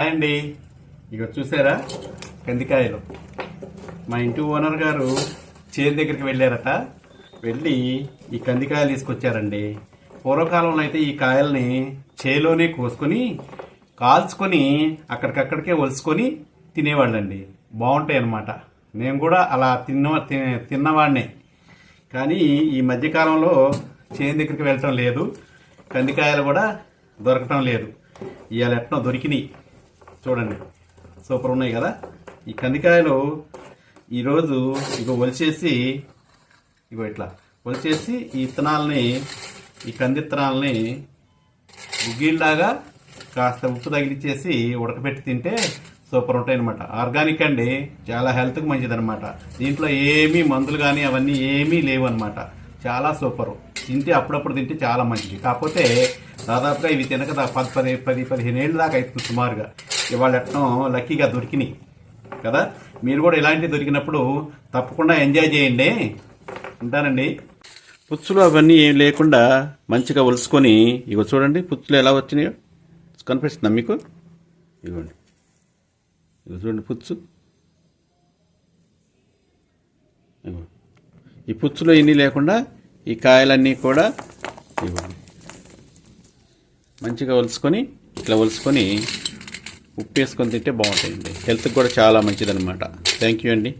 Hi అండి. ఇక చూసారా? కందికాయలు. మా ఇంటి ఓనర్ గారు చేను దగ్గరికి వెళ్ళారట. వెళ్ళి ఈ కందికాయలు తీసుకొచ్చారండి. పూర్వకాలంలో అయితే ఈ కాయల్ని చేలోనే కోసుకొని కాల్చుకొని అక్కడికక్కడికే ఒలుసుకొని తినేవాళ్ళండి. బాగుంటాయి అన్నమాట. నేను కూడా అలా తిన్న తిన్నవాడినే కానీ ఈ మధ్యకాలంలో చేను దగ్గరికి వెళ్ళటం లేదు. కందికాయలు కూడా దొరకటం లేదు. ఇవాళ ఎట్నో దొరికినాయి. చూడండి. సూపర్ ఉన్నాయి కదా? ఈ కందికాయలు ఈరోజు ఇగో ఒలిచేసి ఇగో ఇట్లా ఒలిచేసి ఈ ఇత్తనాలని ఈ కంది ఇత్తనాలని గుగ్గిళ్ళలాగా కాస్త ఉప్పు తగిలిచ్చేసి ఉడకబెట్టి తింటే సూపర్ ఉంటాయి అనమాట ఆర్గానిక్ అండి చాలా హెల్త్కి మంచిదనమాట దీంట్లో ఏమీ మందులు కానీ అవన్నీ ఏమీ లేవు అనమాట చాలా సూపర్. తింటే అప్పుడప్పుడు తింటే చాలా మంచిది. కాకపోతే దాదాపుగా ఇవి తినక పది పది పది పదిహేను ఏళ్ళు దాకా అవుతుంది సుమారుగా. ఇవాళ ఎట్టడం లక్కీగా దొరికినాయి కదా? మీరు కూడా ఇలాంటివి దొరికినప్పుడు తప్పకుండా ఎంజాయ్ చేయండి. ఉంటానండి. పుచ్చులు అవన్నీ ఏం లేకుండా మంచిగా ఒలుసుకొని ఇగో చూడండి పుచ్చులు ఎలా వచ్చినాయో. కనిపిస్తుందా మీకు? ఇగోండి. ఇగో చూడండి పుచ్చు. ఇగో. ఈ పుచ్చులో ఇన్ని లేకుండా ఈ కాయలన్నీ కూడా ఇవ్వండి మంచిగా ఒలుసుకొని ఇట్లా ఒలుసుకొని ఉప్పు వేసుకొని తింటే బాగుంటాయండి హెల్త్కి కూడా చాలా మంచిదన్నమాట. థ్యాంక్ యూ అండి.